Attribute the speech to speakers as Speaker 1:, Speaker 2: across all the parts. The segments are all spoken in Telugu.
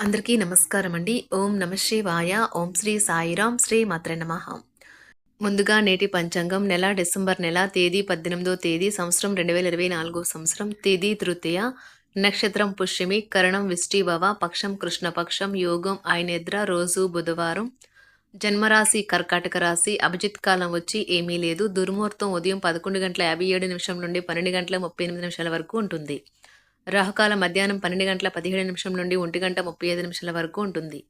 Speaker 1: అందరికీ నమస్కారం అండి ఓం నమ శివాయ. ఓం శ్రీ సాయిరాం. శ్రీ మాత్ర నమ. ముందుగా నేటి పంచాంగం నెల డిసెంబర్ నెల తేదీ పద్దెనిమిదో తేదీ సంవత్సరం రెండు వేల ఇరవై నాలుగో సంవత్సరం తేదీ తృతీయ. నక్షత్రం పుష్యమి కరణం విష్టిభవ పక్షం కృష్ణపక్షం యోగం ఆయనేద్ర రోజు బుధవారం. జన్మరాశి కర్కాటక రాశి అభిజిత్ కాలం వచ్చి ఏమీ లేదు. దుర్ముహూర్తం ఉదయం పదకొండు గంటల యాభై ఏడు నిమిషం నుండి పన్నెండు గంటల ముప్పై ఎనిమిది నిమిషాల వరకు ఉంటుంది. రాహుకాల మధ్యాహ్నం పన్నెండు గంటల పదిహేడు నిమిషం నుండి ఒంటి గంట ముప్పై ఐదు నిమిషాల వరకు ఉంటుంది.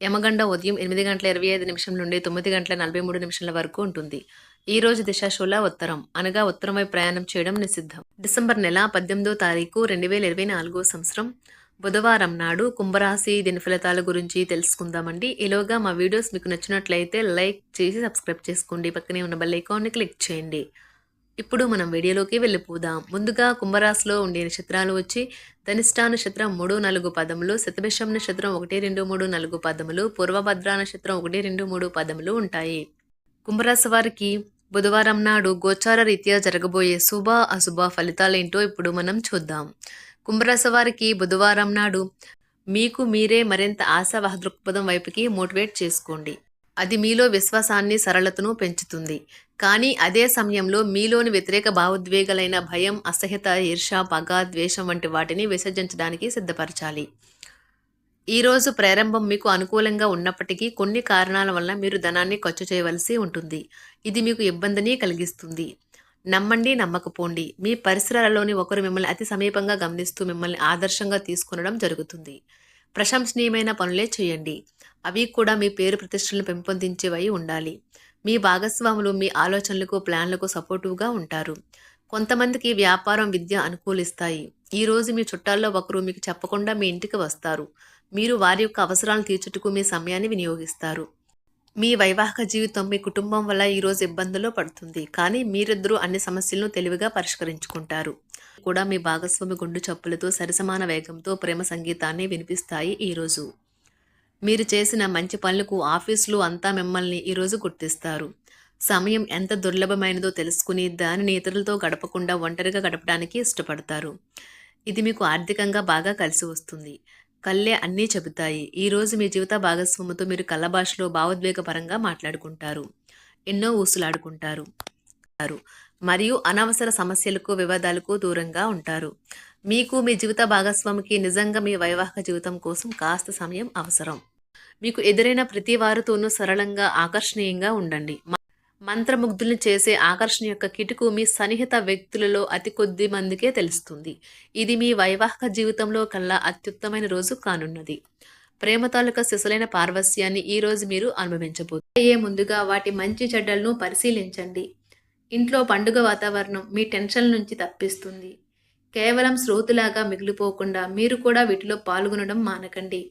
Speaker 1: యమగండ ఉదయం ఎనిమిది గంటల ఇరవై ఐదు నిమిషం నుండి తొమ్మిది గంటల నలభై మూడు నిమిషాల వరకు ఉంటుంది. ఈ రోజు దిశాశూల ఉత్తరం. అనగా ఉత్తరం వైపు ప్రయాణం చేయడం నిషిద్ధం. డిసెంబర్ నెల పద్దెనిమిదో తారీఖు రెండు వేల ఇరవై నాలుగో సంవత్సరం. బుధవారం నాడు కుంభరాశి దిన ఫలితాల గురించి తెలుసుకుందామండి. ఈలోగా మా వీడియోస్ మీకు నచ్చినట్లయితే లైక్ చేసి సబ్స్క్రైబ్ చేసుకోండి. పక్కనే ఉన్న బెల్ ఐకాన్ని క్లిక్ చేయండి. ఇప్పుడు మనం వీడియోలోకి వెళ్ళిపోదాం. ముందుగా కుంభరాశిలో ఉండే నక్షత్రాలు వచ్చి ధనిష్టా నక్షత్రం మూడు నాలుగు పదములు శతభిషం నక్షత్రం ఒకటి రెండు మూడు నాలుగు పదములు పూర్వభద్ర నక్షత్రం ఒకటి రెండు మూడు పదములు ఉంటాయి. కుంభరాశి వారికి బుధవారం నాడు గోచార రీత్యా జరగబోయే శుభ అశుభ ఫలితాలేంటో ఇప్పుడు మనం చూద్దాం. కుంభరాశి వారికి బుధవారం నాడు మీకు మీరే మరింత ఆశావహ దృక్పథం వైపుకి మోటివేట్ చేసుకోండి. అది మీలో విశ్వాసాన్ని సరళతను పెంచుతుంది. కానీ అదే సమయంలో మీలోని వ్యతిరేక భావోద్వేగాలైన భయం అసహ్యత ఈర్ష పగ ద్వేషం వంటి వాటిని విసర్జించడానికి సిద్ధపరచాలి. ఈరోజు ప్రారంభం మీకు అనుకూలంగా ఉన్నప్పటికీ కొన్ని కారణాల వల్ల మీరు ధనాన్ని ఖర్చు చేయవలసి ఉంటుంది. ఇది మీకు ఇబ్బందిని కలిగిస్తుంది. నమ్మండి నమ్మకపోండి. మీ పరిసరాలలోని ఒకరు మిమ్మల్ని అతి సమీపంగా గమనిస్తూ మిమ్మల్ని ఆదర్శంగా తీసుకునడం జరుగుతుంది. ప్రశంసనీయమైన పనులే చేయండి. అవి కూడా మీ పేరు ప్రతిష్టలను పెంపొందించేవై ఉండాలి. మీ భాగస్వాములు మీ ఆలోచనలకు ప్లాన్లకు సపోర్టివ్గా ఉంటారు. కొంతమందికి వ్యాపారం విద్య అనుకూలిస్తాయి. ఈరోజు మీ చుట్టాల్లో ఒకరు మీకు చెప్పకుండా మీ ఇంటికి వస్తారు. మీరు వారి యొక్క అవసరాలను తీర్చుటకు మీ సమయాన్ని వినియోగిస్తారు. మీ వైవాహిక జీవితం మీ కుటుంబం వల్ల ఈరోజు ఇబ్బందుల్లో పడుతుంది. కానీ మీరిద్దరూ అన్ని సమస్యలను తెలివిగా పరిష్కరించుకుంటారు. కూడా మీ భాగస్వామి గుండు చప్పులతో సరిసమాన వేగంతో ప్రేమ సంగీతాన్ని వినిపిస్తాయి ఈరోజు మీరు చేసిన మంచి పనులకు ఆఫీసులు అంతా మిమ్మల్ని ఈరోజు గుర్తిస్తారు. సమయం ఎంత దుర్లభమైనదో తెలుసుకుని దానిని ఇతరులతో గడపకుండా ఒంటరిగా గడపడానికి ఇష్టపడతారు. ఇది మీకు ఆర్థికంగా బాగా కలిసి వస్తుంది. కళ్ళే అన్నీ చెబుతాయి. ఈరోజు మీ జీవిత భాగస్వామితో మీరు కళ్ళ భాషలో భావోద్వేగపరంగా మాట్లాడుకుంటారు. ఎన్నో ఊసులాడుకుంటారు. మరియు అనవసర సమస్యలకు వివాదాలకు దూరంగా ఉంటారు. మీకు మీ జీవిత భాగస్వామికి నిజంగా మీ వైవాహిక జీవితం కోసం కాస్త సమయం అవసరం. మీకు ఎదురైన ప్రతి వారితోనూ సరళంగా ఆకర్షణీయంగా ఉండండి. మ- మంత్రముగ్ధుల్ని చేసే ఆకర్షణ యొక్క కిటుకు మీ సన్నిహిత వ్యక్తులలో అతి కొద్ది మందికే తెలుస్తుంది. ఇది మీ వైవాహిక జీవితంలో కల్లా అత్యుత్తమైన రోజు కానున్నది. ప్రేమ తాలూకా శిశులైన పార్వస్యాన్ని ఈ రోజు మీరు అనుభవించబోతున్నారు ముందుగా వాటి మంచి చెడ్డలను పరిశీలించండి. ఇంట్లో పండుగ వాతావరణం మీ టెన్షన్ నుంచి తప్పిస్తుంది. కేవలం శ్రోతులాగా మిగిలిపోకుండా మీరు కూడా వీటిలో పాల్గొనడం మానకండి.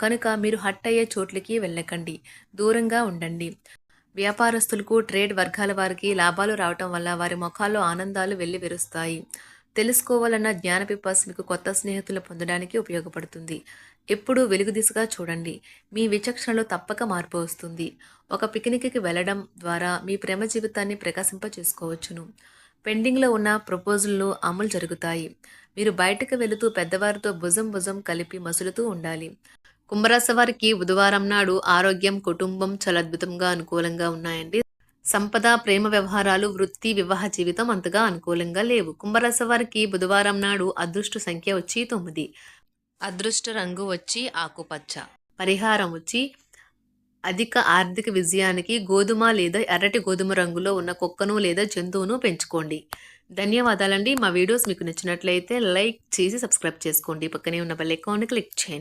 Speaker 1: కనుక మీరు హట్ అయ్యే చోట్లకి వెళ్ళకండి. దూరంగా ఉండండి. వ్యాపారస్తులకు ట్రేడ్ వర్గాల వారికి లాభాలు రావటం వల్ల వారి ముఖాల్లో ఆనందాలు వెళ్ళి విరుస్తాయి తెలుసుకోవాలన్న జ్ఞాన పిపాస్ మీకు కొత్త స్నేహితులు పొందడానికి ఉపయోగపడుతుంది. ఎప్పుడూ వెలుగు దిశగా చూడండి. మీ విచక్షణలో తప్పక మార్పు వస్తుంది. ఒక పిక్నిక్కి వెళ్ళడం ద్వారా మీ ప్రేమ జీవితాన్ని ప్రకాశింప చేసుకోవచ్చును పెండింగ్లో ఉన్న ప్రపోజల్లు అమలు జరుగుతాయి. మీరు బయటకు వెళుతూ పెద్దవారితో భుజం భుజం కలిపి మసులుతూ ఉండాలి. కుంభరాశి వారికి బుధవారం నాడు ఆరోగ్యం కుటుంబం చాలా అద్భుతంగా అనుకూలంగా ఉన్నాయండి. సంపద ప్రేమ వ్యవహారాలు వృత్తి వివాహ జీవితం అంతగా అనుకూలంగా లేవు. కుంభరాశి వారికి బుధవారం నాడు అదృష్ట సంఖ్య వచ్చి తొమ్మిది. అదృష్ట రంగు వచ్చి ఆకుపచ్చ. పరిహారం వచ్చి అధిక ఆర్థిక విజయానికి గోధుమ లేదా ఎర్రటి గోధుమ రంగులో ఉన్న కుక్కను లేదా జంతువును పెంచుకోండి. ధన్యవాదాలండి. మా వీడియోస్ మీకు నచ్చినట్లయితే లైక్ చేసి సబ్స్క్రైబ్ చేసుకోండి. పక్కనే ఉన్న బెల్ ఐకాన్ని క్లిక్ చేయండి.